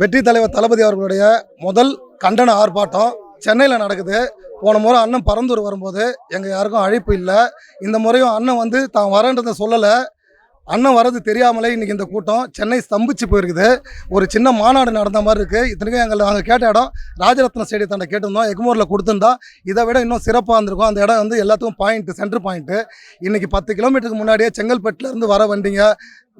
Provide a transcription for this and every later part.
வெற்றி தலைவர் தளபதி அவர்களுடைய முதல் கண்டன ஆர்ப்பாட்டம் சென்னையில் நடக்குது. போன முறை அண்ணன் பரந்தூர் வரும்போது எங்கள் யாருக்கும் அழைப்பு இல்லை. இந்த முறையும் அண்ணன் வந்து தான் வரேன்றதை சொல்லலை. அண்ணன் வரது தெரியாமலே இன்னைக்கு இந்த கூட்டம் சென்னை ஸ்தம்பிச்சு போயிருக்குது. ஒரு சின்ன மாநாடு நடந்த மாதிரி இருக்குது இத்தனைக்கும் எங்களை நாங்கள் கேட்ட இடம் ராஜரத்ன ஸ்டேடியத்தாண்ட கேட்டிருந்தோம். எக்மோரில் கொடுத்துருந்தா இதை விட இன்னும் சிறப்பாக இருந்திருக்கும். அந்த இடம் வந்து எல்லாத்துக்கும் பாயிண்ட்டு சென்டர் பாயிண்ட்டு இன்றைக்கி பத்து கிலோமீட்டருக்கு முன்னாடியே செங்கல்பட்டுலேருந்து வர வண்டிங்க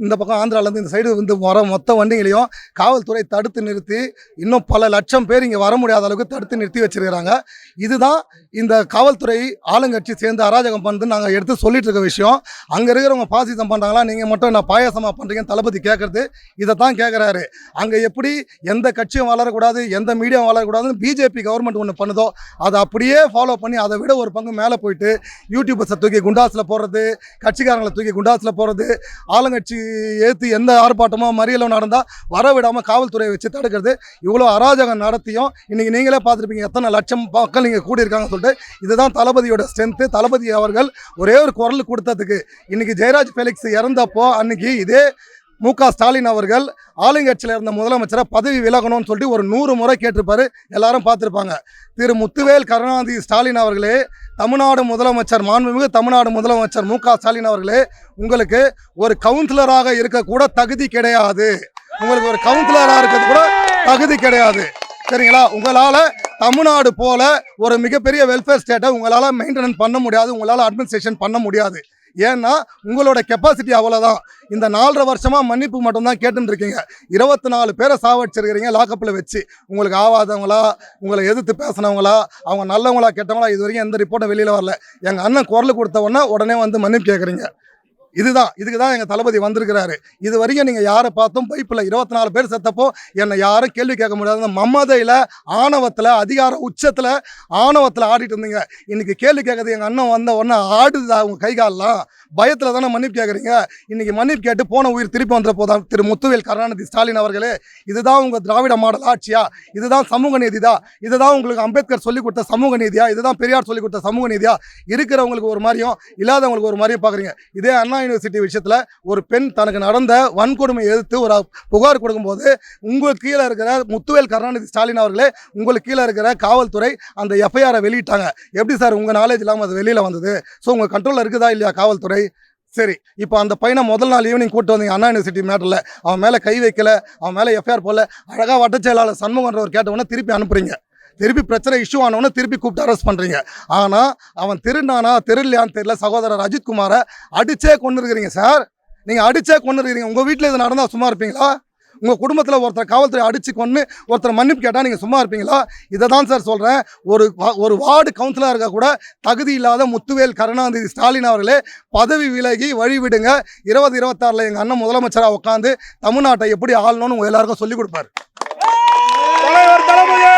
இந்த பக்கம் ஆந்திராவிலேருந்து இந்த சைடு வந்து வர மொத்த வண்டிகளையும் காவல்துறை தடுத்து நிறுத்தி இன்னும் பல லட்சம் பேர் இங்கே வர முடியாத அளவுக்கு தடுத்து நிறுத்தி வச்சிருக்கிறாங்க. இதுதான் இந்த காவல்துறை ஆளுங்கட்சி சேர்ந்து அராஜகம் பண்ணுறது நாங்கள் எடுத்து சொல்லிட்டு இருக்க விஷயம். அங்கே இருக்கிறவங்க பாசிசம் பண்ணுறாங்களா நீங்கள் மட்டும் என்ன பாயாசமாக பண்ணுறீங்கன்னு தளபதி கேட்குறது இதை தான் கேட்குறாரு அங்கே எப்படி எந்த கட்சியும் வளரக்கூடாது எந்த மீடியாவும் வளரக்கூடாதுன்னு பிஜேபி கவர்மெண்ட் ஒன்று பண்ணுதோ அதை அப்படியே ஃபாலோ பண்ணி அதை விட ஒரு பங்கு மேலே போயிட்டு யூடியூபர்ஸை தூக்கி குண்டாஸில் போடுறது கட்சிக்காரங்களை தூக்கி குண்டாஸில் போடுறது ஆளுங்கட்சி ஏற்று எந்த ஆர்ப்பாட்டமோ மறியலோ நடந்தால் வர விடாமல் காவல்துறையை வச்சு தடுக்கிறது. இவ்வளோ அராஜகம் நடத்தியும் இன்றைக்கி நீங்களே பார்த்துருப்பீங்க எத்தனை லட்சம் மக்கள் இங்கே கூடியிருக்காங்கன்னு சொல்லிட்டு இதுதான் தளபதியோட ஸ்ட்ரென்த்து தளபதி அவர்கள் ஒரே ஒரு குரல் கொடுத்ததுக்கு இன்றைக்கி ஜெயராஜ் ஃபெலிக்ஸ் இறந்தப்போ அன்னைக்கு இதே மு க ஸ்டாலின் அவர்கள் ஆளுங்கட்சியில் இருந்த முதலமைச்சரை பதவி விலகணும்னு சொல்லிட்டு ஒரு நூறு முறை கேட்டிருப்பாரு. எல்லாரும் பார்த்துருப்பாங்க. திரு முத்துவேல் கருணாநிதி ஸ்டாலின் அவர்களே தமிழ்நாடு முதலமைச்சர் மாண்புமிகு தமிழ்நாடு முதலமைச்சர் மு க ஸ்டாலின் அவர்களே உங்களுக்கு ஒரு கவுன்சிலராக இருக்கக்கூட தகுதி கிடையாது. உங்களுக்கு ஒரு கவுன்சிலராக இருக்கிறது கூட தகுதி கிடையாது. சரிங்களா? உங்களால் தமிழ்நாடு போல ஒரு மிகப்பெரிய வெல்ஃபேர் ஸ்டேட்டை உங்களால் மெயின்டெனன் பண்ண முடியாது. உங்களால் அட்மினிஸ்ட்ரேஷன் பண்ண முடியாது. ஏன்னா உங்களோட கெப்பாசிட்டி அவ்வளோதான் இந்த நாலரை வருஷமாக மன்னிப்பு மட்டும்தான் கேட்டுன்னு இருக்கீங்க இருபத்தி நாலு பேரை சாவடிச்சிருக்கிறீங்க லாக்கப்பில் வச்சு. உங்களுக்கு ஆவாதவங்களா? உங்களை எதிர்த்து பேசினவங்களா? அவங்க நல்லவங்களா கெட்டவங்களா? இது வரைக்கும் எந்த ரிப்போர்ட்டும் வெளியில் வரல. எங்கள் அண்ணன் குரல் கொடுத்த உடனே உடனே வந்து மன்னிப்பு கேட்குறீங்க இதுதான் இதுக்கு தான் எங்கள் தளபதி வந்திருக்கிறாரு. இது வரைக்கும் நீங்கள் யாரை பார்த்தும் பைப்பில் இருபத்தி நாலு பேர் செத்தப்போ என்னை யாரும் கேள்வி கேட்க முடியாது அந்த மம்மதையில் ஆணவத்தில் அதிகார உச்சத்தில் ஆணவத்தில் ஆடிட்டு இருந்தீங்க. இன்னைக்கு கேள்வி கேட்கறது எங்கள் அண்ணன் வந்த உடனே ஆடுதா உங்கள் கைகாலெலாம் பயத்தில் தானே மன்னிப்பு கேட்குறீங்க. இன்னைக்கு மன்னிப்பு கேட்டு போன உயிர் திருப்பி வந்துட போதான் திரு முத்துவேல் கருணாநிதி ஸ்டாலின் அவர்களே இதுதான் உங்கள் திராவிட மாடல் ஆட்சியா? இதுதான் சமூக நீதிதா? இதுதான் உங்களுக்கு அம்பேத்கர் சொல்லிக் கொடுத்த சமூக நீதியா? இதுதான் பெரியார் சொல்லிக் கொடுத்த சமூக நீதியா? இருக்கிறவங்களுக்கு ஒரு மாதிரியும் இல்லாதவங்களுக்கு ஒரு மாதிரியும் பார்க்குறீங்க. இதே அண்ணா யூனிவர்சிட்டி விஷயத்தில் ஒரு பெண் தனக்கு நடந்த வன்கொடுமை எதிர்த்து ஒரு புகார் கொடுக்கும்போது உங்களுக்கு கீழே இருக்கிற முத்துவேல் கருணாநிதி ஸ்டாலின் அவர்களே உங்களுக்கு கீழே இருக்கிற காவல்துறை அந்த எஃப்ஐஆரை வெளியிட்டாங்க. எப்படி சார் உங்கள் நாலேஜ் இல்லாமல் அது வெளியில் வந்தது? ஸோ உங்கள் கண்ட்ரோலில் இருக்குதா இல்லையா காவல்துறை? சரி இப்போ அந்த பையனை முதல் நாள் ஈவினிங் கூட்டு வந்தீங்க அண்ணா யூனிவர்சிட்டி மேட்டரில் அவன் மேலே கை வைக்கல அவன் மேலே எஃப்ஐஆர் போடல. அழகாக வட்ட செயலாளர் சண்முகன்றவர் கேட்டவொடனே திருப்பி அனுப்புறீங்க. திருப்பி பிரச்சனை இஷ்யூ ஆனவொடனே திருப்பி கூப்பிட்டு அரெஸ்ட் பண்ணுறீங்க ஆனால் அவன் திருநானா தெருலையான்னு தெரியல. சகோதரர் அஜித்குமாரை அடிச்சே கொண்டு இருக்கிறீங்க சார் நீங்கள் அடிச்சே கொண்டு இருக்கிறீங்க உங்கள் வீட்டில் இது நடந்தால் சும்மா இருப்பீங்களா? உங்கள் குடும்பத்தில் ஒருத்தர் காவல்துறை அடித்து கொண்டு ஒருத்தர் மன்னிப்பு கேட்டால் நீங்கள் சும்மா இருப்பீங்களா? இதை தான் சார் சொல்கிறேன் ஒரு வா- ஒரு வார்டு கவுன்சிலராக இருக்க கூட தகுதி இல்லாத முத்துவேல் கருணாநிதி ஸ்டாலின் அவர்களே பதவி விலகி வழிவிடுங்க இருபது இருபத்தாறில் எங்கள் அண்ணன் முதலமைச்சராக உட்காந்து தமிழ்நாட்டை எப்படி ஆளணும்னு உங்கள் எல்லாருக்கும் சொல்லிக் கொடுப்பாரு. தலைவர் தலைமையே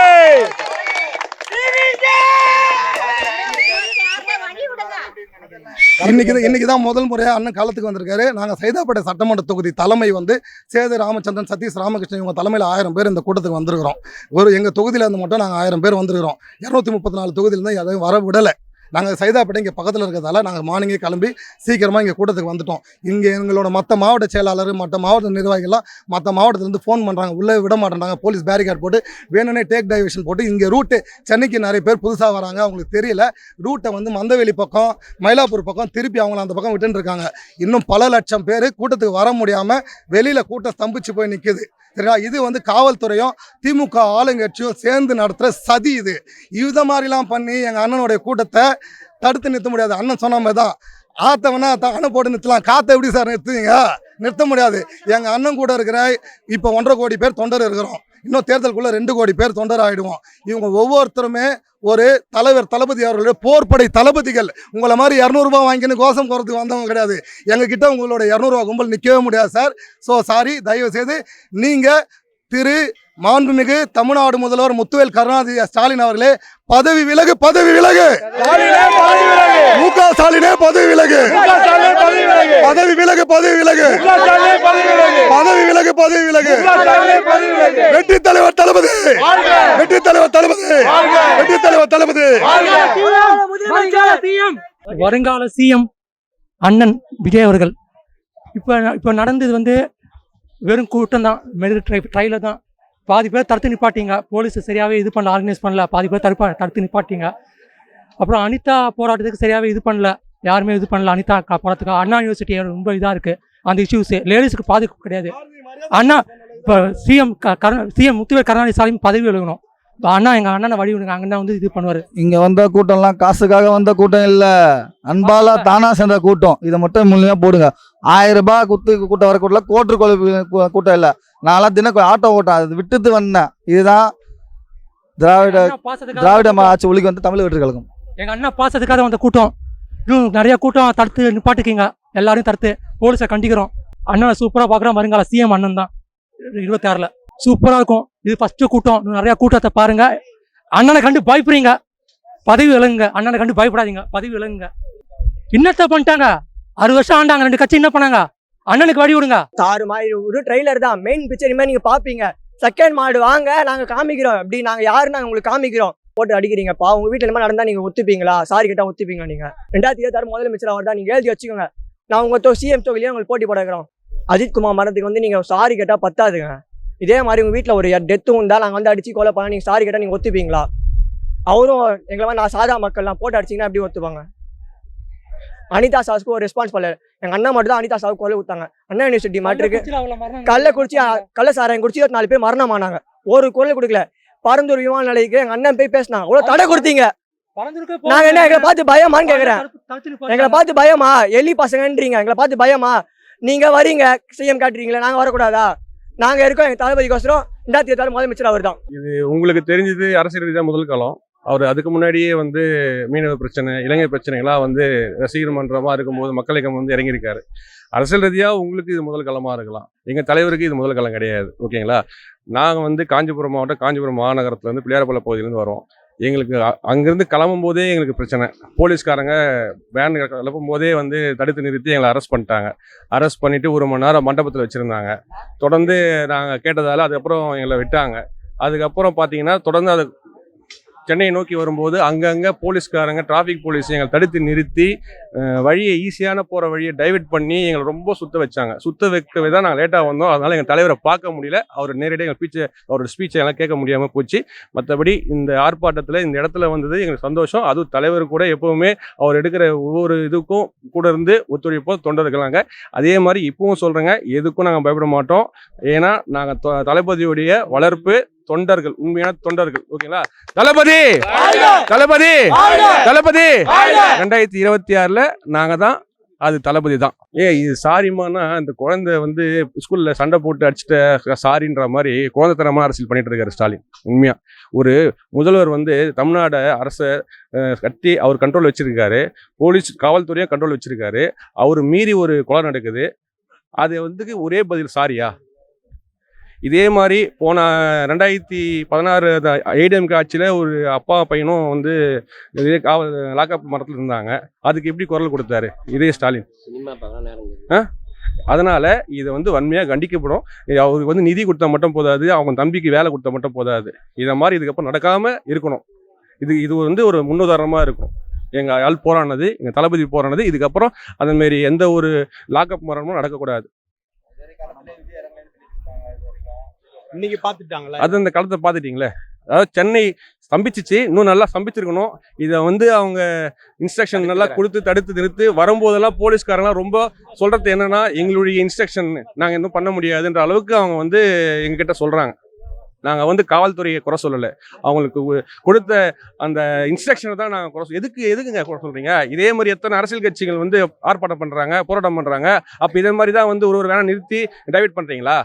இன்னைக்கு இன்னைக்கு தான் முதல் முறையாக அண்ணன் காலத்துக்கு வந்திருக்காரு. நாங்கள் சைதாப்பேட்டை சட்டமன்ற தொகுதி தலைமை வந்து சேது ராமச்சந்திரன் சதீஷ் ராமகிருஷ்ணன் இவங்க தலைமையில் ஆயிரம் பேர் இந்த கூட்டத்துக்கு வந்திருக்கிறோம். ஒரு எங்கள் தொகுதியில இருந்து மட்டும் நாங்கள் ஆயிரம் பேர் வந்திருக்கிறோம். இரநூத்தி முப்பத்தி நாலு தொகுதியிலேருந்து எதையும் வர விடலை நாங்கள் சைதாப்பேட்டை இங்கே பக்கத்தில் இருக்கிறதால நாங்கள் மார்னிங்கே கிளம்பி சீக்கிரமாக இங்கே கூட்டத்துக்கு வந்துட்டோம். இங்கே எங்களோட மற்ற மாவட்ட செயலாளர் மற்ற மாவட்ட நிர்வாகிகள்லாம் மற்ற மாவட்டத்துலேருந்து ஃபோன் பண்ணுறாங்க உள்ளே விட மாட்டேறாங்க போலீஸ் பேரிகார்ட் போட்டு வேணும்னே டேக் டைவர்ஷன் போட்டு இங்கே ரூட்டு சென்னைக்கு நிறைய பேர் புதுசாக வராங்க. அவங்களுக்கு தெரியல. ரூட்டை வந்து மந்தவெளி பக்கம் மயிலாப்பூர் பக்கம் திருப்பி அவங்கள அந்த பக்கம் விட்டுன்னு இருக்காங்க இன்னும் பல லட்சம் பேர் கூட்டத்துக்கு வர முடியாமல் வெளியில் கூட்டம் ஸ்தம்பிச்சு போய் நிற்கிது சரிங்களா? இது வந்து காவல்துறையும் திமுக ஆளுங்கட்சியும் சேர்ந்து நடத்துகிற சதி இது. இதை மாதிரிலாம் பண்ணி எங்கள் அண்ணனுடைய கூட்டத்தை தடுத்து நிறுத்த முடியாது. அண்ணன் சொன்ன மாதிரி தான். ஆத்தவனா அணை போட்டு நிறுத்தலாம். காற்றை எப்படி சார் நிறுத்துவீங்க? நிறுத்த முடியாது. எங்கள் அண்ணன் கூட இருக்கிற இப்போ ஒன்றரை கோடி பேர் தொண்டர் இருக்கிறோம். இன்னும் தேர்தலுக்குள்ளே ரெண்டு கோடி பேர் தொண்டர் ஆகிடுவோம் இவங்க ஒவ்வொருத்தருமே ஒரு தலைவர் தளபதி அவர்களுடைய போர்ப்படை தளபதிகள். உங்களை மாதிரி இரநூறுபா வாங்கின்னு கோஷம் போகிறதுக்கு வந்தவங்க கிடையாது. எங்ககிட்ட உங்களோட இரநூறுவா கும்பல் நிற்கவே முடியாது சார் ஸோ சாரி தயவு செய்து நீங்கள் திரு மாண்புமிகு தமிழ்நாடு முதல்வர் முத்துவேல் கருணாநிதி ஸ்டாலின் அவர்களே பதவி விலகு பதவி விலகு. மு க ஸ்டாலினே பதவி விலகு. பதவி விலகு. பதவி விலகு பதவி விலகு. வெற்றி தலைவர் தளபதி. வெற்றி தலைவர் தளபதி. வெற்றி தலைவர் தளபதி. வருங்கால சிஎம் அண்ணன் விஜய் அவர்கள். இப்போ இப்போ நடந்தது வந்து வெறும் கூட்டம் தான். மெழுகு ட்ரை ட்ரையில் தான். பாதி பேர் தடுத்து நிப்பாட்டிங்க. போலீஸ் சரியாகவே இது பண்ணல ஆர்கனைஸ் பண்ணல. பாதி பேர் தடுப்பா தடுத்து நிப்பாட்டிங்க. அப்புறம் அனிதா போராட்டத்துக்கு சரியாகவே இது பண்ணல. யாருமே இது பண்ணல. அனிதா போராட்டத்துக்கு அண்ணா யூனிவர்சிட்டி ரொம்ப இதாக இருக்குது அந்த இஷ்யூஸ் லேடிஸுக்கு பாதுகாப்பு கிடையாது. அண்ணா இப்போ சிஎம் சிஎம் முத்துவேல் கருணாநிதி ஸ்டாலின் பதவி விலகணும். இப்ப அண்ணா எங்கள் அண்ணனை வழி விடுங்க. அண்ணா வந்து இது பண்ணுவார். இங்க வந்த கூட்டம்லாம் காசுக்காக வந்த கூட்டம் இல்ல. அன்பால தானா சேர்ந்த கூட்டம். இதை மட்டும் முழுமையா போடுங்க. ஆயிரம் ரூபாய் குத்து கூட்டம் வர கூட்டம் கோட்டு கொலை கூட்டம் இல்ல. நான்லாம் தின ஆட்டோ ஓட்டம் அது விட்டுட்டு வந்தேன். இதுதான் திராவிட திராவிட ஆட்சி ஒழிக்கு வந்து தமிழ் வெற்றி கழகம் எங்கள் அண்ணா பாசத்துக்காக வந்த கூட்டம். இன்னும் நிறைய கூட்டம் தடுத்து நிப்பாட்டிக்கிங்க எல்லாரையும் தடுத்து. போலீஸை கண்டிக்கிறோம். அண்ணனை சூப்பராக பார்க்குறோம் வருங்கால சிஎம் அண்ணன் தான். இருபத்தாறில். சூப்பராக இருக்கும். இது ஃபஸ்ட்டு கூட்டம். இன்னும் கூட்டத்தை பாருங்க. அண்ணனை கண்டு பயப்படுறீங்க. பதவி விளங்குங்க அண்ணனை கண்டு பயப்படாதீங்க. பதவி விலகுங்க. என்னத்த பண்ணிட்டாங்க? அறுபது வருஷம் ஆண்டாங்க. ரெண்டு கட்சி என்ன பண்ணாங்க? அண்ணனுக்கு வழி விடுங்க. தாறு மாதிரி ஒரு ட்ரெய்லர் தான். மெயின் பிக்சர் இனிமேல் நீங்க பார்ப்பீங்க செகண்ட் மாடு வாங்க. நாங்க காமிக்கிறோம். அப்படி நாங்கள் யாரு நாங்கள் உங்களுக்கு காமிக்கிறோம். போட்டு அடிக்கிறீங்கப்பா உங்க வீட்டில் என்ன நடந்தா நீங்க ஒத்துப்பீங்களா? சாரி கேட்டா ஒத்துப்பீங்க நீங்க? ரெண்டாயிரத்தி இருபத்தாறு முதலமைச்சர் அவர் தான் நீங்க எழுதி வச்சுக்கோங்க. நான் உங்க தொ சிஎம் தொகுதியிலே உங்களுக்கு போட்டி போட வைக்கிறோம். அஜித் குமார் மரணத்துக்கு வந்து நீங்க சாரி கேட்டா பத்தாதுங்க. இதே மாதிரி உங்க வீட்டுல ஒரு டெத்தும் இருந்தா நாங்க வந்து அடிச்சு கொலை பண்ணா நீங்க சாரி கேட்டா நீங்க ஒத்துப்பீங்களா? அவரும் எங்களை மாதிரி நான் சாதா மக்கள்லாம் போட்டு அடிச்சீங்கன்னா எப்படி ஒத்துப்பாங்க? அனிதா சாஸ்க்கு ஒரு ரெஸ்பான்ஸ் பண்ணல. எங்க அண்ணா மட்டும் தான் அனிதா சாவுக்கு கொலை கொடுத்தாங்க. அண்ணா யூனிவர்சிட்டி மாட்டிருக்கு கள்ள குடிச்சு கள்ள சாராயம் குடிச்சு இருபத்தி நாலு பேர் மரணமானாங்க. ஒரு குரல் கொடுக்கல. பரந்தூர் விமான நிலையத்துக்கு எங்க அண்ணன் போய் பேசினாங்க அவ்வளவு தடை கொடுத்தீங்க. நாங்க என்ன எங்களை பார்த்து பயமான்னு கேக்குறேன். எங்களை பார்த்து பயமா? எலி பசங்கன்றீங்க. எங்களை பார்த்து பயமா? நீங்க வரீங்க சிஎம் காட்டுறீங்களா நாங்க வரக்கூடாதா? நாங்க இருக்கோம் எங்க தளபதிக்கோசரம். ரெண்டாயிரத்தி இருபத்தாறு முதலமைச்சர் அவர் தான் உங்களுக்கு தெரிஞ்சது அரசியல் ரீதியாக முதல் காலம் அவர் அதுக்கு முன்னாடியே வந்து மீனவ பிரச்சனை இளைஞர் பிரச்சனைகளாக வந்து ரசிகர் மன்றமாக இருக்கும்போது மக்கள் இயக்கம் வந்து இறங்கியிருக்காரு. அரசியல் ரீதியாக உங்களுக்கு இது முதல் களமாக இருக்கலாம். எங்கள் தலைவருக்கு இது முதல் களம் கிடையாது. ஓகேங்களா? நாங்கள் வந்து காஞ்சிபுரம் மாவட்டம் காஞ்சிபுரம் மாநகரத்துலேருந்து பிள்ளையார்பள்ள பகுதியிலேருந்து வரோம். எங்களுக்கு அங்கேருந்து கிளம்பும் போதே எங்களுக்கு பிரச்சனை. போலீஸ்காரங்க வேன் கிளப்பும் போதே வந்து தடுத்து நிறுத்தி எங்களை அரெஸ்ட் பண்ணிட்டாங்க. அரெஸ்ட் பண்ணிவிட்டு ஒரு மணி நேரம் மண்டபத்தில் வச்சுருந்தாங்க. தொடர்ந்து நாங்கள் கேட்டதால் அதுக்கப்புறம் எங்களை விட்டாங்க. அதுக்கப்புறம் பார்த்தீங்கன்னா தொடர்ந்து அது சென்னையை நோக்கி வரும்போது அங்கங்கே போலீஸ்காரங்க டிராஃபிக் போலீஸ் எங்களை தடுத்து நிறுத்தி வழியை ஈஸியான போகிற வழியை டைவர்ட் பண்ணி எங்களை ரொம்ப சுத்த வச்சாங்க. சுத்த வைக்கவே தான் நாங்கள் லேட்டாக வந்தோம். அதனால எங்கள் தலைவரை பார்க்க முடியல. அவர் நேரடியாக எங்கள் ஸ்பீச்சை அவரோட ஸ்பீச்சை எல்லாம் கேட்க முடியாமல் போச்சு. மற்றபடி இந்த ஆர்ப்பாட்டத்தில் இந்த இடத்துல வந்தது எங்களுக்கு சந்தோஷம். அதுவும் தலைவர் கூட எப்போவுமே அவர் எடுக்கிற ஒவ்வொரு இதுக்கும் கூட இருந்து ஒத்துழைப்போம் தொண்டர்களாங்க அதே மாதிரி இப்பவும் சொல்கிறேங்க எதுக்கும் நாங்கள் பயப்பட மாட்டோம். ஏன்னா நாங்கள் தளபதியுடைய வளர்ப்பு தொண்டர்கள் உண்மையான தொண்டர்கள். ஓகேங்களா தளபதி! தளபதி! தளபதி! ரெண்டாயிரத்தி இருபத்தி ஆறுல நாங்கள் தான் அது தளபதி தான். ஏ இது சாரிமானா இந்த குழந்தை வந்து ஸ்கூலில் சண்டை போட்டு அடிச்சுட்ட சாரின்ற மாதிரி குழந்தைத்தனமான அரசியல் பண்ணிட்டு இருக்காரு ஸ்டாலின். உண்மையாக ஒரு முதல்வர் வந்து தமிழ்நாடு அரசை கட்டி அவர் கண்ட்ரோல் வச்சிருக்காரு. போலீஸ் காவல்துறையும் கண்ட்ரோல் வச்சிருக்காரு. அவர் மீறி ஒரு கொலை நடக்குது. அது வந்து ஒரே பதில் சாரியா? இதே மாதிரி போன ரெண்டாயிரத்தி பதினாறு ஏடிஎம்கே ஆட்சியில் ஒரு அப்பா பையனும் வந்து இதே காவல் லாக்அப் மரத்தில் இருந்தாங்க. அதுக்கு எப்படி குரல் கொடுத்தாரு? இதே ஸ்டாலின். அதனால இதை வந்து வன்மையாக கண்டிக்கப்படும். அவருக்கு வந்து நிதி கொடுத்தா மட்டும் போதாது அவங்க தம்பிக்கு வேலை கொடுத்தா மட்டும் போதாது. இதை மாதிரி இதுக்கப்புறம் நடக்காம இருக்கணும். இது இது வந்து ஒரு முன்னுதாரணமாக இருக்கும். எங்கள் ஆள் போராடினது எங்கள் தளபதி போராடினது. இதுக்கப்புறம் அதே மாதிரி எந்த ஒரு லாக்அப் மரணமும் நடக்கக்கூடாது. இன்னைக்கு பாத்துட்டாங்களா அது அந்த காலத்தை பார்த்துட்டீங்களே? அதாவது சென்னை ஸ்தம்பிச்சிச்சு இன்னும் நல்லா ஸ்தம்பிச்சிருக்கணும். இதை வந்து அவங்க இன்ஸ்ட்ரக்ஷன் நல்லா கொடுத்து தடுத்து நிறுத்து வரும்போதெல்லாம் போலீஸ்காரங்களாம் ரொம்ப சொல்றது என்னன்னா எங்களுடைய இன்ஸ்ட்ரக்ஷன் நாங்கள் இன்னும் பண்ண முடியாதுன்ற அளவுக்கு அவங்க வந்து எங்ககிட்ட சொல்றாங்க. நாங்கள் வந்து காவல்துறையை குறை சொல்லலை. அவங்களுக்கு கொடுத்த அந்த இன்ஸ்ட்ரக்ஷனை தான் நாங்கள் குறை சொல் எதுக்கு எதுக்குங்க குறை சொல்றீங்க? இதே மாதிரி எத்தனை அரசியல் கட்சிகள் வந்து ஆர்ப்பாட்டம் பண்ணுறாங்க போராட்டம் பண்ணுறாங்க அப்போ இதே மாதிரி தான் வந்து ஒரு ஒரு வேணா நிறுத்தி டைவர்ட் பண்ணுறீங்களா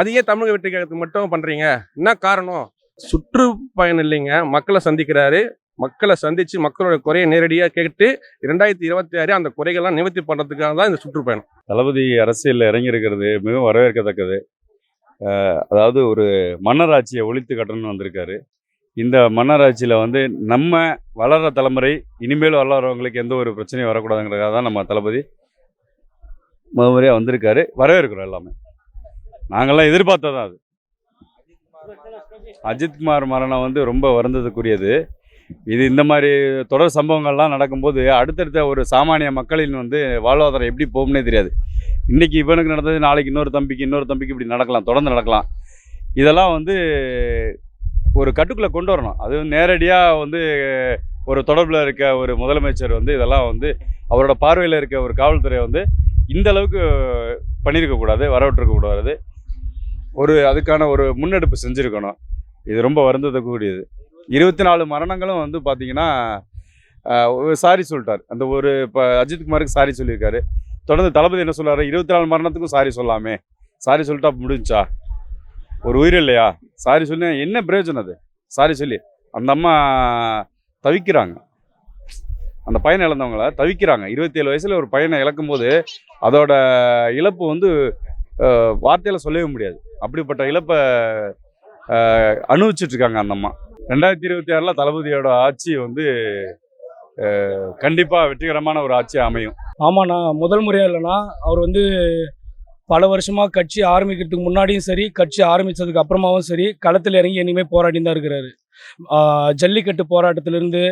அது ஏன் தமிழக வெற்றி கழகத்துக்கு மட்டும் பண்றீங்க? என்ன காரணம்? சுற்றுப்பயணம் இல்லைங்க. மக்களை சந்திக்கிறாரு. மக்களை சந்திச்சு மக்களோட குறையை நேரடியாக கேட்டு ரெண்டாயிரத்தி இருபத்தி ஆறு அந்த குறைகள்லாம் நிவர்த்தி பண்ணுறதுக்காக தான் இந்த சுற்றுப்பயணம். தளபதி அரசியலில் இறங்கியிருக்கிறது மிகவும் வரவேற்கத்தக்கது. அதாவது ஒரு மன்னராட்சியை ஒழித்து கட்டணும்னு வந்திருக்காரு. இந்த மன்னராட்சியில் வந்து நம்ம வளர்கிற தலைமுறை இனிமேல் வளர்றவங்களுக்கு எந்த ஒரு பிரச்சனையும் வரக்கூடாதுங்கிறதுக்காக தான் நம்ம தளபதி முதமுறையாக வந்திருக்காரு. வரவேற்கிறோம் எல்லாமே. நாங்கள்லாம் எதிர்பார்த்ததா அது. அஜித்குமார் மரணம் வந்து ரொம்ப வருந்ததுக்குரியது. இது இந்த மாதிரி தொடர் சம்பவங்கள்லாம் நடக்கும்போது அடுத்தடுத்த ஒரு சாமானிய மக்களின் வந்து வாழ்வாதாரம் எப்படி போகும்னே தெரியாது. இன்றைக்கி இவனுக்கு நடந்தது நாளைக்கு இன்னொரு தம்பிக்கு இன்னொரு தம்பிக்கு இப்படி நடக்கலாம் தொடர்ந்து நடக்கலாம். இதெல்லாம் வந்து ஒரு கட்டுக்குள்ளே கொண்டு வரணும். அது நேரடியாக வந்து ஒரு தொடர்பில் இருக்க ஒரு முதலமைச்சர் வந்து இதெல்லாம் வந்து அவரோட பார்வையில் இருக்க ஒரு காவல்துறை வந்து இந்த அளவுக்கு பண்ணியிருக்கக்கூடாது வரவிட்டிருக்கக்கூடாது ஒரு அதுக்கான ஒரு முன்னெடுப்பு செஞ்சுருக்கணும். இது ரொம்ப வருந்ததக்கூடியது இருபத்தி நாலு மரணங்களும் வந்து பார்த்தீங்கன்னா சாரி சொல்லிட்டார். அந்த ஒரு இப்போ அஜித்குமாருக்கு சாரி சொல்லியிருக்காரு. தொடர்ந்து தளபதி என்ன சொல்கிறாரு இருபத்தி நாலு மரணத்துக்கும் சாரி சொல்லாமே. சாரி சொல்லிட்டா முடிஞ்சா? ஒரு உயிர் இல்லையா? சாரி சொல்லி என்ன பிரயோஜனம் அது? சாரி சொல்லி. அந்த அம்மா தவிக்கிறாங்க. அந்த பையனை இழந்தவங்கள தவிக்கிறாங்க. இருபத்தேழு வயசில் ஒரு பையனை இழக்கும்போது அதோட இழப்பு வந்து வார்த்தையில் சொல்லவே முடியாது. அப்படிப்பட்ட இழப்பை அனுபவிச்சிட்ருக்காங்க அந்த அம்மா. ரெண்டாயிரத்தி இருபத்தி ஆறில் தளபதியோட ஆட்சி வந்து கண்டிப்பாக வெற்றிகரமான ஒரு ஆட்சி அமையும். ஆமாண்ணா முதல் முறையாக இல்லைன்னா அவர் வந்து பல வருஷமாக கட்சி ஆரம்பிக்கிறதுக்கு முன்னாடியும் சரி கட்சி ஆரம்பித்ததுக்கு அப்புறமாவும் சரி களத்தில் இறங்கி இனிமேல் போராடி தான் இருக்கிறாரு. ஜல்லிக்கட்டு போராட்டத்திலிருந்து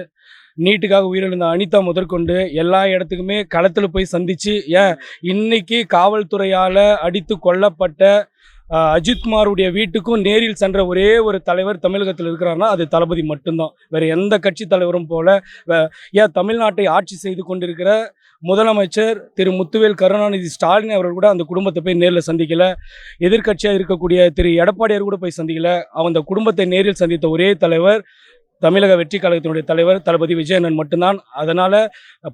நீட்டுக்காக உயிரிழந்த அனிதா முதற்கொண்டு எல்லா இடத்துக்குமே களத்தில் போய் சந்தித்து ஏன் இன்னைக்கு காவல்துறையால் அடித்து கொல்லப்பட்ட அஜித்குமாருடைய வீட்டுக்கும் நேரில் சென்ற ஒரே ஒரு தலைவர் தமிழகத்தில் இருக்கிறாருன்னா அது தளபதி மட்டும்தான். வேறு எந்த கட்சி தலைவரும் போல வே- ஏன் தமிழ்நாட்டை ஆட்சி செய்து கொண்டிருக்கிற முதலமைச்சர் திரு முத்துவேல் கருணாநிதி ஸ்டாலின் அவர்கள் கூட அந்த குடும்பத்தை போய் நேரில் சந்திக்கல. எதிர்க்கட்சியாக இருக்கக்கூடிய திரு எடப்பாடியார் கூட போய் சந்திக்கல. அந்த குடும்பத்தை நேரில் சந்தித்த ஒரே தலைவர் தமிழக வெற்றி கழகத்தினுடைய தலைவர் தளபதி விஜயனன் மட்டும்தான். அதனால்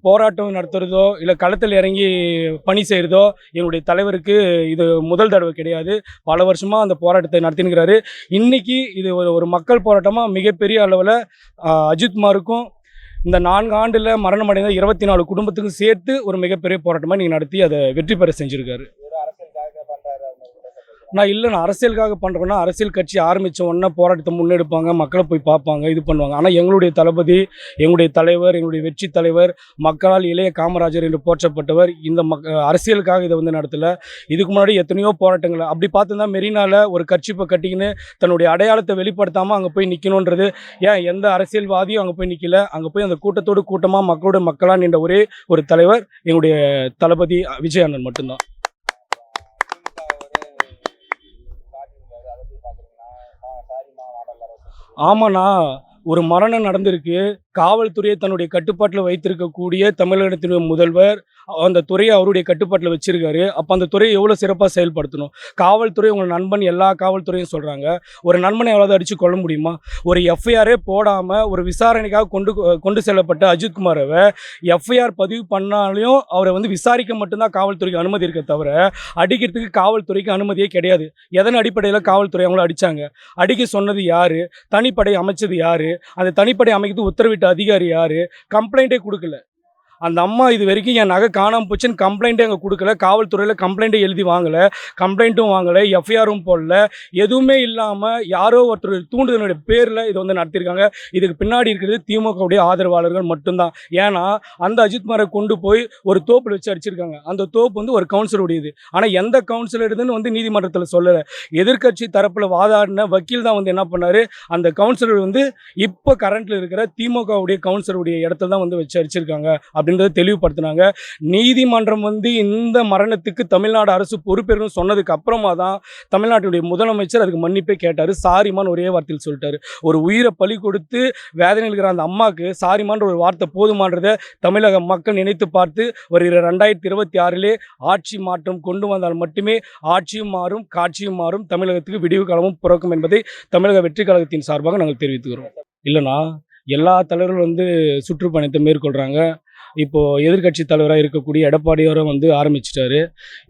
போராட்டம் நடத்துகிறதோ இல்லை களத்தில் இறங்கி பணி செய்கிறதோ என்னுடைய தலைவருக்கு இது முதல் தடவை கிடையாது. பல வருஷமாக அந்த போராட்டத்தை நடத்தினுக்கிறாரு. இன்றைக்கி இது ஒரு ஒரு மக்கள் போராட்டமாக மிகப்பெரிய அளவில் அஜித்குமாருக்கும் இந்த நான்கு ஆண்டில் மரணமடைந்த இருபத்தி நாலு குடும்பத்துக்கும் சேர்த்து ஒரு மிகப்பெரிய போராட்டமாக நீங்கள் நடத்தி அதை வெற்றி பெற செஞ்சுருக்காரு. நான் இல்லை நான் அரசியலுக்காக பண்ணுறேன்னா அரசியல் கட்சி ஆரம்பித்த உடனே போராட்டத்தை முன்னெடுப்பாங்க மக்களை போய் பார்ப்பாங்க இது பண்ணுவாங்க. ஆனால் எங்களுடைய தளபதி எங்களுடைய தலைவர் எங்களுடைய வெற்றி தலைவர் மக்களால் இளைய காமராஜர் என்று போற்றப்பட்டவர் இந்த மக் அரசியலுக்காக இதை வந்து நடத்தலை. இதுக்கு முன்னாடி எத்தனையோ போராட்டங்கள். அப்படி பார்த்துருந்தா மெரினால ஒரு கட்சிப்பை கட்டிக்கின்னு தன்னுடைய அடையாளத்தை வெளிப்படுத்தாமல் அங்கே போய் நிற்கணுன்றது ஏன் எந்த அரசியல்வாதியும் அங்கே போய் நிற்கல அங்கே போய் அந்த கூட்டத்தோடு கூட்டமாக மக்களோட மக்களாக நின்ற ஒரே ஒரு தலைவர் எங்களுடைய தளபதி விஜய் அண்ணன் மட்டும்தான். ஆமாண்ணா ஒரு மரணம் நடந்திருக்கு. காவல்துறையை தன்னுடைய கட்டுப்பாட்டில் வைத்திருக்கக்கூடிய தமிழகத்தினுடைய முதல்வர் அந்த துறையை அவருடைய கட்டுப்பாட்டில் வச்சிருக்காரு. அப்போ அந்த துறையை எவ்வளோ சிறப்பாக செயல்படுத்தணும்? காவல்துறை உங்கள் நண்பன் எல்லா காவல்துறையும் சொல்கிறாங்க ஒரு நண்பனை எவ்வளோ அடித்து கொள்ள முடியுமா? ஒரு எஃப்ஐஆரே போடாமல் ஒரு விசாரணைக்காக கொண்டு கொண்டு செல்லப்பட்ட அஜித்குமாரவை எஃப்ஐஆர் பதிவு பண்ணாலையும் அவரை வந்து விசாரிக்க மட்டும்தான் காவல்துறைக்கு அனுமதி இருக்க தவிர அடிக்கிறதுக்கு காவல்துறைக்கு அனுமதியே கிடையாது. எதன் அடிப்படையில் காவல்துறை அவங்கள அடித்தாங்க அடிக்க சொன்னது யார்? தனிப்படை அமைச்சது யார்? அந்த தனிப்படை அமைக்கிறது உத்தரவிட்டு அதிகாரி யார்? கம்ப்ளைண்ட்டே கொடுக்கல. அந்த அம்மா இது வரைக்கும் என் நகை காணாமல் போச்சுன்னு கம்ப்ளைண்ட்டே அங்கே கொடுக்கல. காவல்துறையில் கம்ப்ளைண்ட்டே எழுதி வாங்கலை. கம்ப்ளைண்ட்டும் வாங்கலை. எஃப்ஐஆரும் போடல. எதுவுமே இல்லாமல் யாரோ ஒருத்தர் தூண்டுதலுடைய பேரில் இதை வந்து நடத்தியிருக்காங்க. இதுக்கு பின்னாடி இருக்கிறது திமுகவுடைய ஆதரவாளர்கள் மட்டும்தான். ஏன்னா அந்த அஜித்குமாரை கொண்டு போய் ஒரு தோப்பில் வச்சு அடிச்சிருக்காங்க. அந்த தோப்பு வந்து ஒரு கவுன்சிலருடையது ஆனால் எந்த கவுன்சிலருதுன்னு வந்து நீதிமன்றத்தில் சொல்லலை. எதிர்க்கட்சி தரப்பில் வாதாடின வக்கீல் தான் வந்து என்ன பண்ணார்? அந்த கவுன்சிலர் வந்து இப்போ கரண்ட்டில் இருக்கிற திமுகவுடைய கவுன்சிலருடைய இடத்துல தான் வந்து வச்சு அடிச்சிருக்காங்க. அப்படின்றத தெளிவுபடுத்தினாங்க. நீதிமன்றம் வந்து இந்த மரணத்துக்கு தமிழ்நாடு அரசு பொறுப்பேற்கணும் சொன்னதுக்கு அப்புறமா தான் தமிழ்நாட்டினுடைய முதலமைச்சர் அதுக்கு மன்னிப்பே கேட்டார். சாரிமான்னு ஒரே வார்த்தையில் சொல்லிட்டாரு. ஒரு உயிரை பலி கொடுத்து வேதனையில் இருக்கிற அந்த அம்மாவுக்கு சாரிமான்ற ஒரு வார்த்தை போதுமான்றதை தமிழக மக்கள் நினைத்து பார்த்து வருகிற ரெண்டாயிரத்தி இருபத்தி ஆறிலே ஆட்சி மாற்றம் கொண்டு வந்தால் மட்டுமே ஆட்சியும் மாறும் காட்சியும் மாறும் தமிழகத்துக்கு விடிவு காலமும் பிறக்கும் என்பதை தமிழக வெற்றி கழகத்தின் சார்பாக நாங்கள் தெரிவித்துக்கிறோம். இல்லைனா எல்லா தலைவர்களும் வந்து சுற்றுப்பயணத்தை மேற்கொள்கிறாங்க இப்போது எதிர்க்கட்சி தலைவராக இருக்கக்கூடிய எடப்பாடியாரும் வந்து ஆரம்பிச்சிட்டாரு.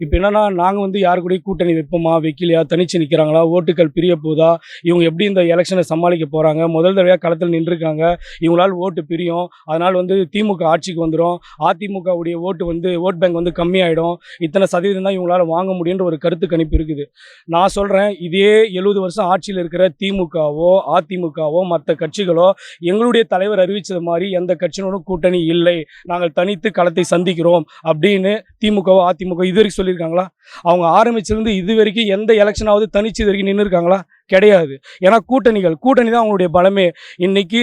இப்போ என்னன்னா நாங்கள் வந்து யாரு கூடயும் கூட்டணி வைப்போமா வைக்கலையா தனிச்சு நிற்கிறாங்களா ஓட்டுகள் பிரிய போதா இவங்க எப்படி இந்த எலெக்ஷனை சமாளிக்க போகிறாங்க முதல் தடவையாக களத்தில் நின்றுருக்காங்க இவங்களால் ஓட்டு பிரியும் அதனால் வந்து திமுக ஆட்சிக்கு வந்துடும் அதிமுகவுடைய ஓட்டு வந்து ஓட் பேங்க் வந்து கம்மியாயிடும் இத்தனை சதவீதம் தான் இவங்களால் வாங்க முடியுன்ற ஒரு கருத்து கணிப்பு இருக்குது. நான் சொல்கிறேன் இதே எழுபது வருஷம் ஆட்சியில் இருக்கிற திமுகவோ அதிமுகவோ மற்ற கட்சிகளோ எங்களுடைய தலைவர் அறிவித்தது மாதிரி எந்த கட்சியினோடும் கூட்டணி இல்லை. நாங்கள் தனித்து களத்தை சந்திக்கிறோம் அப்படின்னு திமுகவோ அதிமுக இது வரைக்கும் சொல்லியிருக்காங்களா? அவங்க ஆரம்பிச்சிருந்து இது வரைக்கும் எந்த எலெக்ஷனாவது தனிச்சு இது வரைக்கும் நின்று இருக்காங்களா கிடையாது. ஏன்னா கூட்டணிகள் கூட்டணி தான் அவங்களுடைய பலமே. இன்னைக்கு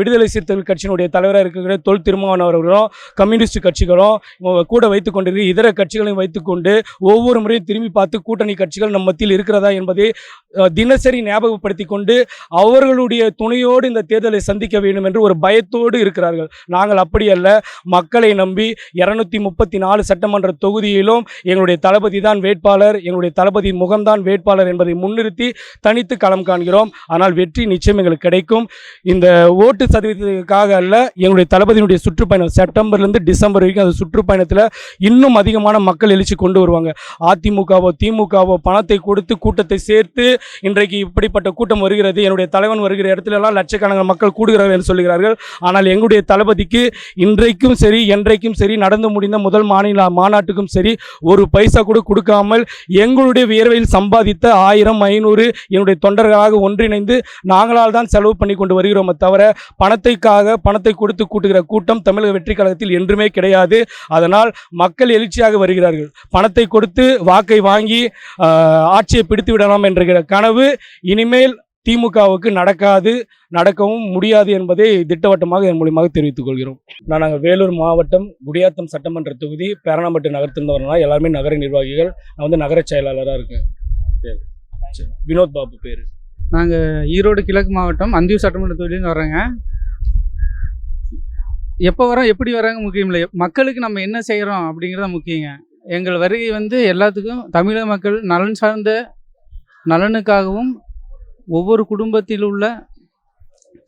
விடுதலை சிறுத்தைகள் கட்சியினுடைய தலைவராக இருக்கிற தொல் திருமாவன் அவர்களும் கம்யூனிஸ்ட் கட்சிகளும் கூட வைத்துக் கொண்டிருக்க இதர கட்சிகளையும் வைத்துக்கொண்டு ஒவ்வொரு முறையும் திரும்பி பார்த்து கூட்டணி கட்சிகள் நம் மத்தியில் இருக்கிறதா என்பதை தினசரி ஞாபகப்படுத்தி கொண்டு அவர்களுடைய துணையோடு இந்த தேர்தலை சந்திக்க வேண்டும் என்று ஒரு பயத்தோடு இருக்கிறார்கள். நாங்கள் அப்படி அல்ல. மக்களை நம்பி இருநூத்தி முப்பத்தி நாலு சட்டமன்ற தொகுதியிலும் எங்களுடைய தளபதி தான் வேட்பாளர் எங்களுடைய தளபதி முகம்தான் வேட்பாளர் என்பதை முன்னிறுத்தி தனித்து களம் காண்கிறோம். ஆனால் வெற்றி நிச்சயம் எங்களுக்கு கிடைக்கும். இந்த ஓட்டு சதவீதத்துக்காக அல்ல எங்களுடைய தளபதியினுடைய சுற்றுப்பயணம் செப்டம்பர்லேருந்து டிசம்பர் வரைக்கும் அந்த சுற்றுப்பயணத்தில் இன்னும் அதிகமான மக்கள் எழுச்சி கொண்டு வருவாங்க. அதிமுகவோ திமுகவோ பணத்தை கொடுத்து கூட்டத்தை சேர்த்து இன்றைக்கு இப்படிப்பட்ட கூட்டம் வருகிறது. என்னுடைய தலைவன் வருகிற இடத்துலலாம் லட்சக்கணக்கான மக்கள் கூடுகிறார்கள் என்று சொல்கிறார்கள் ஆனால் எங்களுடைய தளபதிக்கு இன்றைக்கும் சரி என்றைக்கும் சரி நடந்து முடிந்த முதல் மாநில மாநாட்டுக்கும் சரி ஒரு பைசா கூட கொடுக்காமல் எங்களுடைய வியர்வையில் சம்பாதித்த ஆயிரம் ஐநூறு என்னுடைய தொண்டர்களாக ஒன்றிணைந்து நாங்களால் தான் செலவு பண்ணி கொண்டு வருகிறோமே தவிர பணத்தைக்காக பணத்தை கொடுத்து கூட்டுகிற கூட்டம் தமிழக வெற்றி கழகத்தில் என்றுமே கிடையாது. அதனால் மக்கள் எழுச்சியாக வருகிறார்கள். பணத்தை கொடுத்து வாக்கை வாங்கி ஆட்சியை பிடித்து விடலாம் என்ற கனவு இனிமேல் திமுகவுக்கு நடக்காது நடக்கவும் முடியாது என்பதை திட்டவட்டமாக என் மூலியமாக தெரிவித்துக் கொள்கிறோம். நான் நாங்கள் வேலூர் மாவட்டம் குடியாத்தம் சட்டமன்ற தொகுதி பேரணாம்பட்டு நகரத்திலிருந்து வரலாம் எல்லாருமே நகர நிர்வாகிகள் நான் வந்து நகர செயலாளராக இருக்கேன். சரி. வினோத் பாபு பேர். நாங்கள் ஈரோடு கிழக்கு மாவட்டம் அந்தியூர் சட்டமன்ற தொகுதியிலேருந்து வர்றேங்க. எப்போ வரோம் எப்படி வராங்க முக்கியம் இல்லை. மக்களுக்கு நம்ம என்ன செய்கிறோம் அப்படிங்கிறத முக்கியங்க. எங்கள் வருகை வந்து எல்லாத்துக்கும் தமிழக மக்கள் நலன் சார்ந்த நலனுக்காகவும் ஒவ்வொரு குடும்பத்தில் உள்ள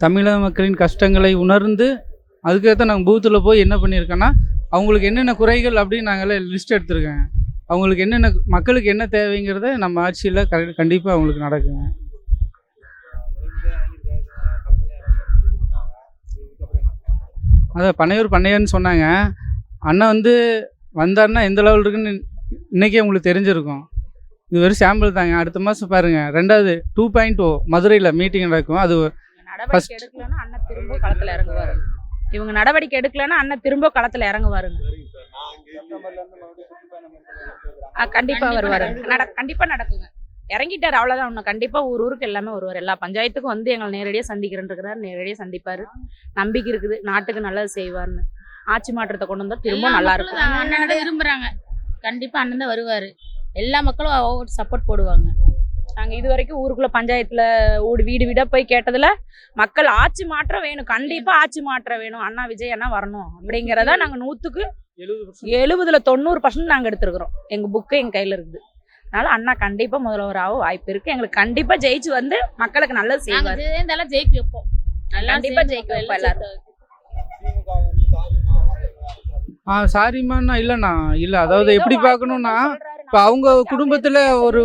தமிழக மக்களின் கஷ்டங்களை உணர்ந்து அதுக்கேற்ற நாங்கள் பூத்தில் போய் என்ன பண்ணியிருக்கோன்னா அவங்களுக்கு என்னென்ன குறைகள் அப்படின்னு நாங்கள் லிஸ்ட் எடுத்திருக்கேங்க. அவங்களுக்கு என்னென்ன மக்களுக்கு என்ன தேவைங்கிறத நம்ம ஆட்சியில் க கண்டிப்பாக அவங்களுக்கு நடக்குங்க. அதான் பண்ணையூர் பண்ணையார்னு சொன்னாங்க. அண்ணன் வந்து வந்தாருன்னா எந்த லெவல் இருக்குன்னு இன்னைக்கே உங்களுக்கு தெரிஞ்சிருக்கும். இது வெறும் சாம்பிள் தாங்க. அடுத்த மாதம் பாருங்க. ரெண்டாவது டூ பாயிண்ட் ஓ மதுரையில் மீட்டிங் நடக்கும். அது நடவடிக்கை எடுக்கலன்னா அண்ணன் திரும்ப களத்துல இறங்குவாரு இவங்க நடவடிக்கை எடுக்கலன்னா அண்ணன் திரும்ப களத்துல இறங்குவாருங்க. கண்டிப்பா வருவாரு. நட கண்டிப்பா நடக்குங்க. இறங்கிட்டாரு அவ்வளவுதான். ஒண்ணு கண்டிப்பா ஊர் ஊருக்கு எல்லாமே வருவார். எல்லா பஞ்சாயத்துக்கும் வந்து எங்களை நேரடியா சந்திக்கிறேன்னு இருக்கிறாரு. நேரடியா சந்திப்பாரு. நம்பிக்கை இருக்குது. நாட்டுக்கு நல்லது செய்வார்னு ஆட்சி மாற்றத்தை கொண்டு வந்தா திரும்ப நல்லா இருக்கும். அண்ணனை தான் விரும்புறாங்க. கண்டிப்பா அண்ணன் தான் வருவாரு. எல்லா மக்களும் ஓட்டு சப்போர்ட் போடுவாங்க. நாங்க இது வரைக்கும் ஊருக்குள்ள பஞ்சாயத்துல ஊடு வீடு வீடா போய் கேட்டதுல மக்கள் ஆட்சி மாற்றம் வேணும். கண்டிப்பா ஆட்சி மாற்றம் வேணும். அண்ணா விஜய் அண்ணா வரணும். அப்படிங்கறத நாங்க நூத்துக்கு எழுபதுல தொண்ணூறு பர்சன்ட் நாங்க எடுத்திருக்கிறோம். எங்க புக்கு எங்க கையில இருக்குது. அதனால அண்ணா கண்டிப்பா முதல்வராக வாய்ப்பு இருக்கு. எங்களுக்கு கண்டிப்பா ஜெயிச்சு வந்து மக்களுக்கு நல்லது செய்வார். ஜெயிக்க வைப்போம். நல்லா கண்டிப்பா சேர்ந்து ஜெயிக்க வைப்போம் எல்லாரும். ஆ சாரிம்மாண்ணா இல்லைண்ணா இல்லை. அதாவது எப்படி பார்க்கணுன்னா இப்போ அவங்க குடும்பத்தில் ஒரு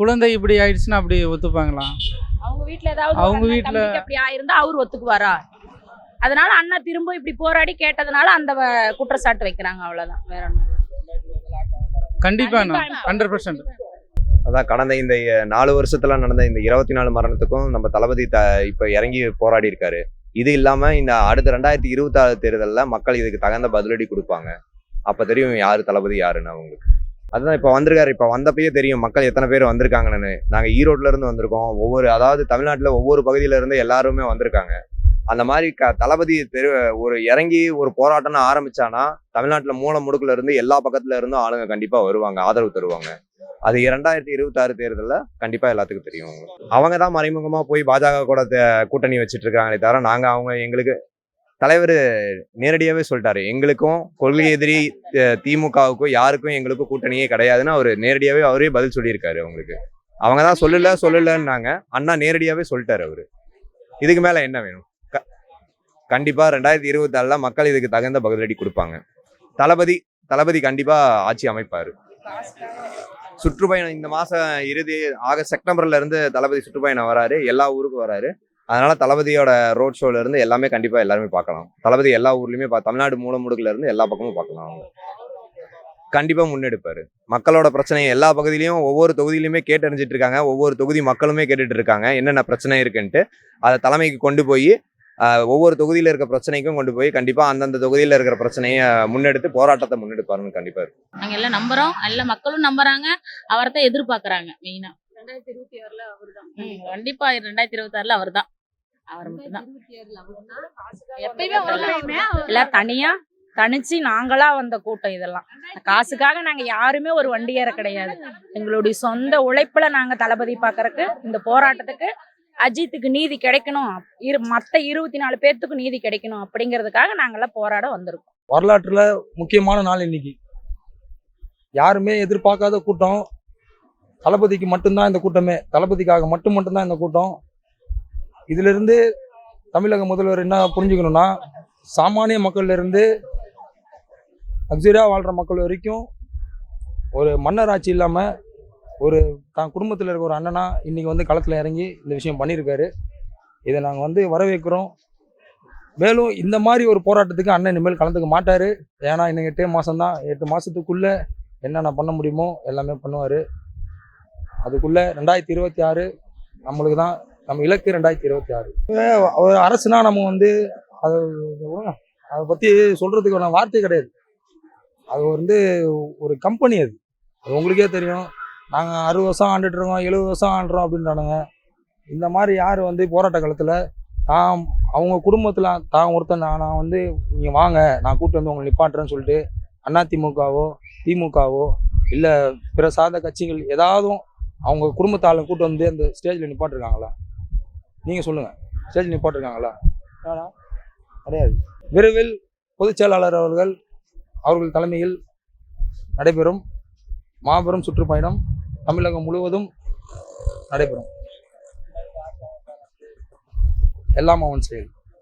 குழந்தை இப்படி ஆயிடுச்சுன்னா அப்படி ஒத்துப்பாங்களா? அவங்க வீட்ல ஏதாவது அவங்க வீட்ல அப்படி ஆயிருந்தா அவர் ஒத்துக்குவாரா? அதனால அண்ணா திரும்ப இப்படி போராடி கேட்டதுனால அந்த குற்றச்சாட்டு வைக்கிறாங்க அவ்வளவுதான். வேற. கண்டிப்பாண்ணா கண்டிப்பா. ஹண்ட்ரட் பர்சன்ட் அதான் கடந்த இந்த நாலு வருஷத்துல நடந்த இந்த இருபத்தி நாலு மரணத்துக்கும் நம்ம தளபதி த இப்போ இறங்கி போராடி இருக்காரு. இது இல்லாம இந்த அடுத்த ரெண்டாயிரத்தி இருபத்தாறு தேர்தலில் மக்கள் இதுக்கு தகுந்த பதிலடி கொடுப்பாங்க. அப்ப தெரியும் யாரு தளபதி யாருன்னு அவங்களுக்கு. அதுதான் இப்போ வந்திருக்காரு. இப்போ வந்தப்பயே தெரியும் மக்கள் எத்தனை பேர் வந்திருக்காங்கன்னு. நாங்க ஈரோட்ல இருந்து வந்திருக்கோம். ஒவ்வொரு அதாவது தமிழ்நாட்டுல ஒவ்வொரு பகுதியில இருந்து எல்லாருமே வந்திருக்காங்க. அந்த மாதிரி க தளபதி தெரு ஒரு இறங்கி ஒரு போராட்டம்னு ஆரம்பிச்சானா தமிழ்நாட்டுல மூல முடுக்குல இருந்து எல்லா பக்கத்துல இருந்தும் ஆளுங்க கண்டிப்பா வருவாங்க ஆதரவு தருவாங்க. அது இரண்டாயிரத்தி இருபத்தாறு தேர்தலில் கண்டிப்பா எல்லாத்துக்கும் தெரியும் அவங்க தான் மறைமுகமா போய் பாஜக கூட கூட்டணி வச்சிட்டு இருக்காங்களே தவிர நாங்க அவங்க எங்களுக்கு தலைவர் நேரடியாவே சொல்லிட்டாரு எங்களுக்கும் கொள்கை எதிரி திமுகவுக்கும் யாருக்கும் எங்களுக்கும் கூட்டணியே கிடையாதுன்னு அவர் நேரடியாவே அவரே பதில் சொல்லியிருக்காரு அவங்களுக்கு. அவங்க தான் சொல்லல சொல்லலன்னாங்க அண்ணா நேரடியாவே சொல்லிட்டாரு அவரு. இதுக்கு மேல என்ன வேணும்? கண்டிப்பாக கண்டிப்பா ரெண்டாயிரத்தி இருபத்தாறுல மக்கள் இதுக்கு தகுந்த பதிலடி கொடுப்பாங்க. தளபதி தளபதி கண்டிப்பாக ஆட்சி அமைப்பார். சுற்றுப்பயணம் இந்த மாதம் இறுதி ஆகஸ்ட் செப்டம்பர்ல இருந்து தளபதி சுற்றுப்பயணம் வராரு. எல்லா ஊருக்கும் வராரு. அதனால தளபதியோட ரோட் ஷோல இருந்து எல்லாமே கண்டிப்பாக எல்லாருமே பார்க்கலாம். தளபதி எல்லா ஊர்லயுமே பா- தமிழ்நாடு மூலமுடுக்குல இருந்து எல்லா பக்கமும் பார்க்கலாம் அவங்க. கண்டிப்பாக முன்னெடுப்பார். மக்களோட பிரச்சனையை எல்லா பகுதியிலையும் ஒவ்வொரு தொகுதியிலையுமே கேட்டறிஞ்சிட்டு இருக்காங்க. ஒவ்வொரு தொகுதி மக்களுமே கேட்டுட்டு இருக்காங்க. என்னென்ன பிரச்சனை இருக்குன்ட்டு அதை தலைமைக்கு கொண்டு போய் ஒவ்வொரு தொகுதியில இருக்க பிரச்சனைக்கும் கொண்டு போய் கண்டிப்பா அந்தந்த தொகுதியில இருக்கிற பிரச்சனையை முன்னெடுத்து போராட்டத்தை முன்னெடுப்பாருன்னு கண்டிப்பா இருக்கு. நாங்க எல்லாம் நம்புறோம். எல்லா மக்களும் நம்புறாங்க. அவரை தான் எதிர்பார்க்கறாங்க மெயினா. ரெண்டாயிரத்தி இருபத்தி ஆறுல அவர்தான். ம், கண்டிப்பா ரெண்டாயிரத்தி இருபத்தி ஆறுல அவர் தான் அவர் மட்டும்தான் எப்பயுமே எப்பயுமே எல்லாம் தனியா தனிச்சு நாங்களா வந்த கூட்டம் இதெல்லாம். காசுக்காக நாங்க யாருமே ஒரு வண்டியேற கிடையாது. எங்களுடைய சொந்த உழைப்புல நாங்க தளபதி பாக்குறதுக்கு இந்த போராட்டத்துக்கு அஜித்துக்கு நீதி கிடைக்கணும். இரு மற்ற இருபத்தி நாலு பேர்த்துக்கு நீதி கிடைக்கணும் அப்படிங்கிறதுக்காக நாங்கள்லாம் போராட வந்திருக்கோம். வரலாற்றில் முக்கியமான நாள் இன்னைக்கு. யாருமே எதிர்பார்க்காத கூட்டம். தளபதிக்கு மட்டும்தான் இந்த கூட்டமே. தளபதிக்காக மட்டும் மட்டும்தான் இந்த கூட்டம். இதிலிருந்து தமிழக முதல்வர் என்ன புரிஞ்சுக்கணும்னா சாமானிய மக்கள்லேருந்து லக்ஸரியாக வாழ்கிற மக்கள் வரைக்கும் ஒரு மன்னர் ஆட்சி இல்லாமல் ஒரு தான் குடும்பத்தில் இருக்க ஒரு அண்ணனா இன்னைக்கு வந்து களத்தில் இறங்கி இந்த விஷயம் பண்ணியிருக்காரு இதை நாங்கள் வந்து வரவேற்கிறோம். மேலும் இந்த மாதிரி ஒரு போராட்டத்துக்கு அண்ணன் இனிமேல் கலந்துக்க மாட்டார். ஏன்னா இன்னும் எட்டே மாதம் தான் எட்டு மாதத்துக்குள்ளே என்னென்ன பண்ண முடியுமோ எல்லாமே பண்ணுவார். அதுக்குள்ளே ரெண்டாயிரத்தி இருபத்தி ஆறு நம்மளுக்கு தான் நம்ம இலக்கு ரெண்டாயிரத்தி இருபத்தி ஆறு. ஒரு அரசுனா நம்ம வந்து அது அதை பற்றி சொல்கிறதுக்கான வார்த்தை கிடையாது. அது வந்து ஒரு கம்பெனி அது. அது உங்களுக்கே தெரியும். நாங்கள் அறுபது வருஷம் ஆண்டுட்டு இருக்கோம் எழுபது வருஷம் ஆண்டுறோம் அப்படின்றானுங்க. இந்த மாதிரி யார் வந்து போராட்ட காலத்தில்? தான் அவங்க குடும்பத்தில் தான் ஒருத்தன் நான் நான் வந்து நீங்கள் வாங்க நான் கூட்டு வந்து உங்களை நிப்பாட்டுறேன்னு சொல்லிட்டு அதிமுகவோ திமுகவோ இல்லை பிற சார்ந்த கட்சிகள் ஏதாவதும் அவங்க குடும்பத்தை ஆளுங்க கூட்டு வந்து அந்த ஸ்டேஜில் நிப்பாட்டிருக்காங்களா? நீங்கள் சொல்லுங்கள் ஸ்டேஜில் நிப்பாட்டிருக்காங்களா. கிடையாது. விரைவில் பொதுச் செயலாளர் அவர்கள் அவர்கள் தலைமையில் நடைபெறும் மாபெரும் சுற்றுப்பயணம் தமிழகம் முழுவதும் நடைபெறும். எல்லாம் அவன் செயல்.